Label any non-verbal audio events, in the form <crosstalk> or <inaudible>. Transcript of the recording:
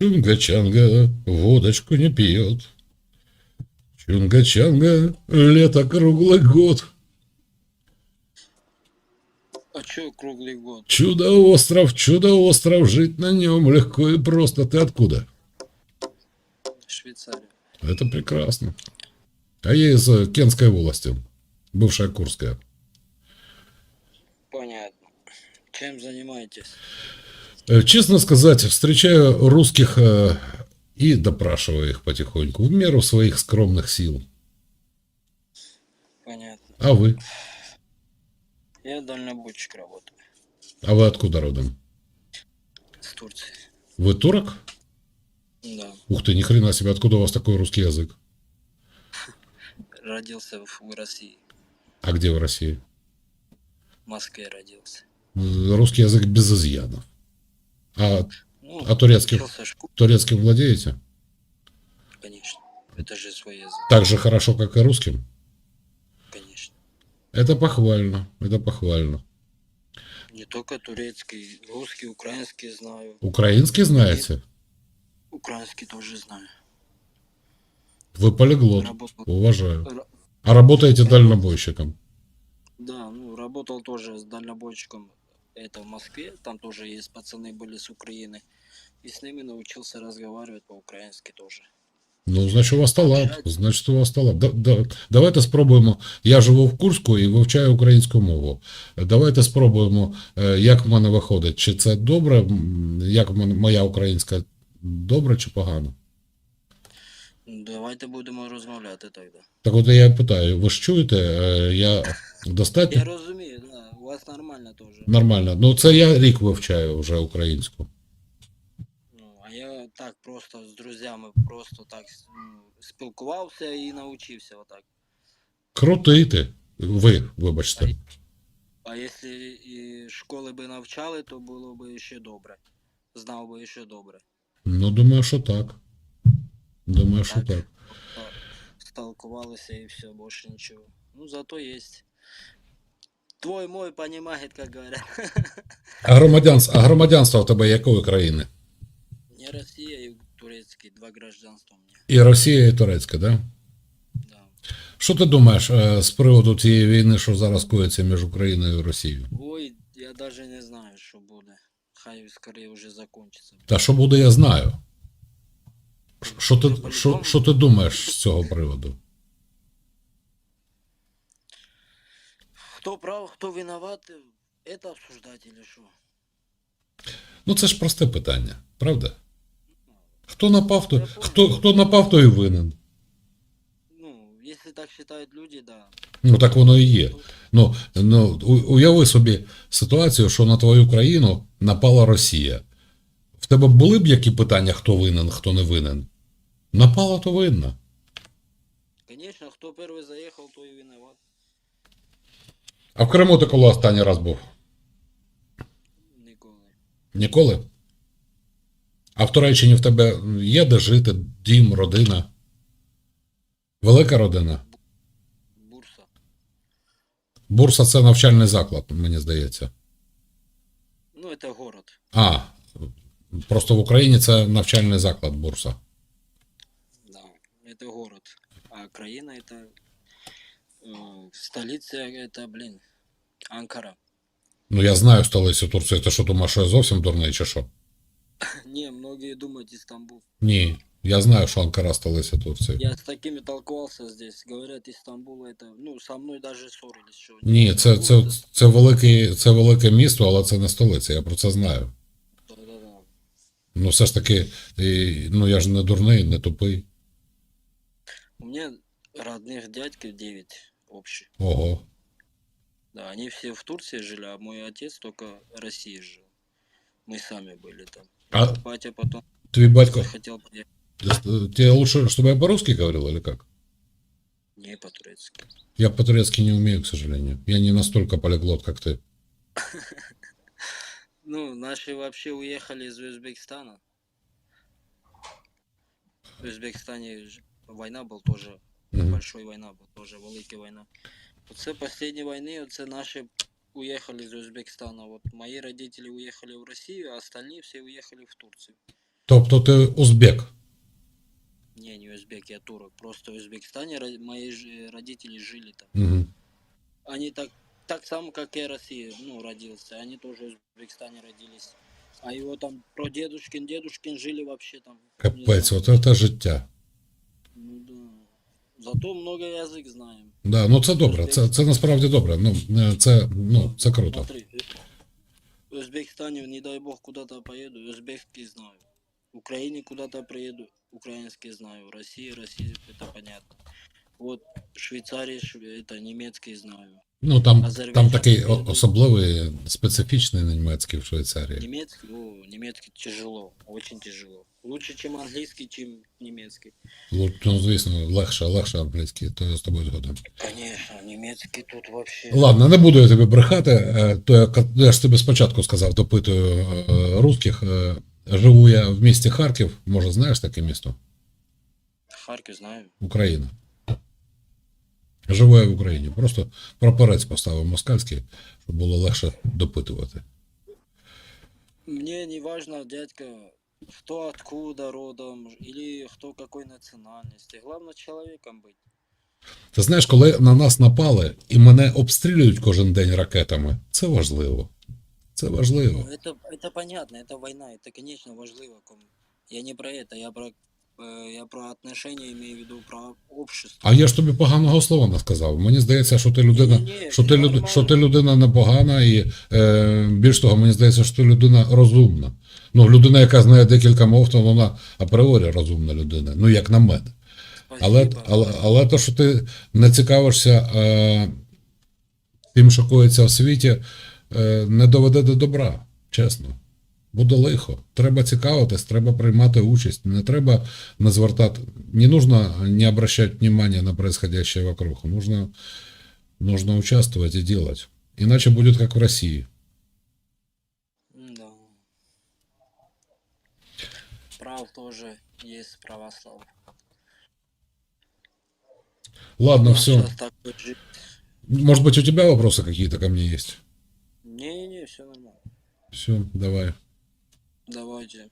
Чунга-чанга водочку не пьет. Чунга-чанга лето круглый год. А чё круглый год? Чудо-остров, чудо-остров, жить на нем легко и просто. Ты откуда? Швейцария. Это прекрасно. А я из э, Кенской волости, бывшая Курская. Понятно. Чем занимаетесь? Э, Честно сказать, встречаю русских э, и допрашиваю их потихоньку, в меру своих скромных сил. Понятно. А вы? Я дальнобойщик работаю. А вы откуда родом? С Турции. Вы турок? Да. Ух ты, ни хрена себе, откуда у вас такой русский язык? Родился в, в России. А где в России? В Москве родился. Русский язык без изъянов. А Ну, А школе, турецким владеете? конечно. Это же свой язык, Так же хорошо, как и русским? конечно. Это похвально, это похвально. Не только турецкий, русский, украинский знаю. Украинский знаете? Украинский тоже знаю. Вы полиглот, Работал, уважаю. А работаете дальнобойщиком? да, ну, работал тоже с дальнобойщиком. Это в Москве. Там тоже есть пацаны были с Украины. И с ними научился разговаривать по-украински тоже. Ну, значить, у вас талант. Значить, у вас талант. Да, да, давайте спробуємо. Я живу в Курську і вивчаю українську мову. Давайте спробуємо, е, як в мене виходить. Чи це добре, м, як в мене моя українська добре чи погано? Давайте будемо розмовляти тоді. Так от я питаю, ви ж чуєте, е, я достатньо Я розумію, да, у вас нормально теж. нормально. Ну, це я рік вивчаю вже українську. Ну, а я так просто з друзями просто так спілкувався і навчився отак. Крутий ти. Ви, вибачте. А якщо і школи би навчали, то було б ще добре. Знав би ще добре. Ну, думаю, що так. Думаю, що Так. так. Сталкувалися і все, більше нічого. Ну, зато є. Твой мой понимает, как говорят. А громадянство, а громадянство в тебе якої країни? Не Росія і турецький, два гражданства у мене. І Росія, і Турецька, да? Да. Що ти думаєш е, з приводу цієї війни, що зараз коїться між Україною і Росією? Ой, я даже не знаю, що буде. Хай скорее вже закончиться. Та що буде, я знаю. Що ти, що, що ти думаєш з цього приводу? Хто прав, хто виноват, это обсуждать или що? Ну це ж просте питання, правда? Хто напав, то, хто, хто напав, то і винен. Ну, если так считают люди, да. Ну так воно і є. Ну, ну уяви собі ситуацію, що на твою країну напала Росія. В тебе були б які питання, хто винен, хто не винен? Напала, то винна. Конечно, хто перший заїхав, той і виноват. А в Криму ти коли останній раз був? Ніколи. Ніколи? А в Туреччині в тебе є де жити, дім, родина? Велика родина? Бурса. Бурса це навчальний заклад, мені здається. Ну, это город. А, просто в Україні це навчальний заклад Бурса. Да, это город. А країна это... э, столиця это, блин, Анкара. Ну я знаю столицю Турції. Ти що думаєш, що я зовсім дурний чи що? <laughs> Не, многие думают Истамбул. Ні, я знаю, що Анкара столиця Турції. Я с такими толковался здесь. Говорят, Истамбул это... Ну, со мной даже ссорились. Что Ні, це, це, це, велике, це велике місто, але це не столиця, я про це знаю. Да-да-да. Ну все ж таки, і, ну я ж не дурний, не тупий. У меня родных дядьков 9 Общих. Ого. Да, они все в Турции жили, а мой отец только в России жил. Мы сами были там. А Батя потом твій батько, захотел поехать. тебе лучше, чтобы я по-русски говорил или как? Не по-турецки. Я по-турецки не умею, к сожалению. Я не настолько полиглот, как ты. <laughs> Ну, наши вообще уехали из Узбекистана. В Узбекистане война была тоже, Мгм. большой война тоже велика война. Оце последней войны, оце наши уехали из Узбекистана. Вот мои родители уехали в Россию, а остальные все уехали в Турцию. Тобто ти узбек. Не, не узбек, я турок. Просто в Узбекистане мои ж- родители жили там. Угу. Они так, так само, как и Россия, ну, родился. Они тоже в Узбекистане родились. А его там прадедушкин, дедушкин жили вообще там. не Капець, знаю. от це життя. Ну да. Зато много язык знаем. Да, ну це добре, це, це насправді добре. Ну, е, це, ну, це круто. Смотри, в Узбекистане, не дай бог, куда-то поеду, узбекский знаю. В Украине куда-то приеду, украинский знаю. Россия, Россия, это понятно. Вот Швейцария, шве- это немецкий знаю. Ну там, там такий особливий специфічний німецький в Швейцарії. Немецкий, о, немецкий тяжело, очень тяжело. Лучше, чем английский, чем немецкий. Лу- Ну, звісно, легше, легше англійський, то я з тобою згоден. Конечно, немецкий тут вообще. Ладно, не буду я тобі брехати. е, То я, я ж тобі спочатку сказав, допитую е, русських. Е, Живу я в місті Харків, може, знаєш таке місто? Харьков знаю. Україна. Живу я в Україні. Просто прапорець поставив москальський, щоб було легше допитувати. Мне не важно, дядька, кто откуда родом, или кто какой национальности. Главное человеком быть. Ти знаєш, коли на нас напали і мене обстрілюють кожен день ракетами, це важливо. Це важливо. Ну, это, это понятно, это война, это, конечно, важливо. ком- Я не про это, я про, э, я про отношения имею в виду, про общество. А я ж тобі поганого слова не сказав. Мені здається, що ти людина, Ні-ні, що ти, люд, що ти людина непогана, і е, більш того, мені здається, що ти людина розумна. Ну, людина, яка знає декілька мов, то вона апріорі розумна людина. Ну, як на мене. Але, але, але то, що ти не цікавишся е, тим, що коїться в світі, е, не доведе до добра, чесно. Буде лихо. Треба цікавитись, треба приймати участь. Не треба не звертати. Не нужно не обращать внимания на происходящее вокруг. Нужно, нужно участвовать и делать. Иначе будет как в России. Да. Прав тоже есть православ. Ладно, Ну, все. Может быть, у тебя вопросы какие-то ко мне есть? Не-не-не, все нормально. Все, давай. Давайте.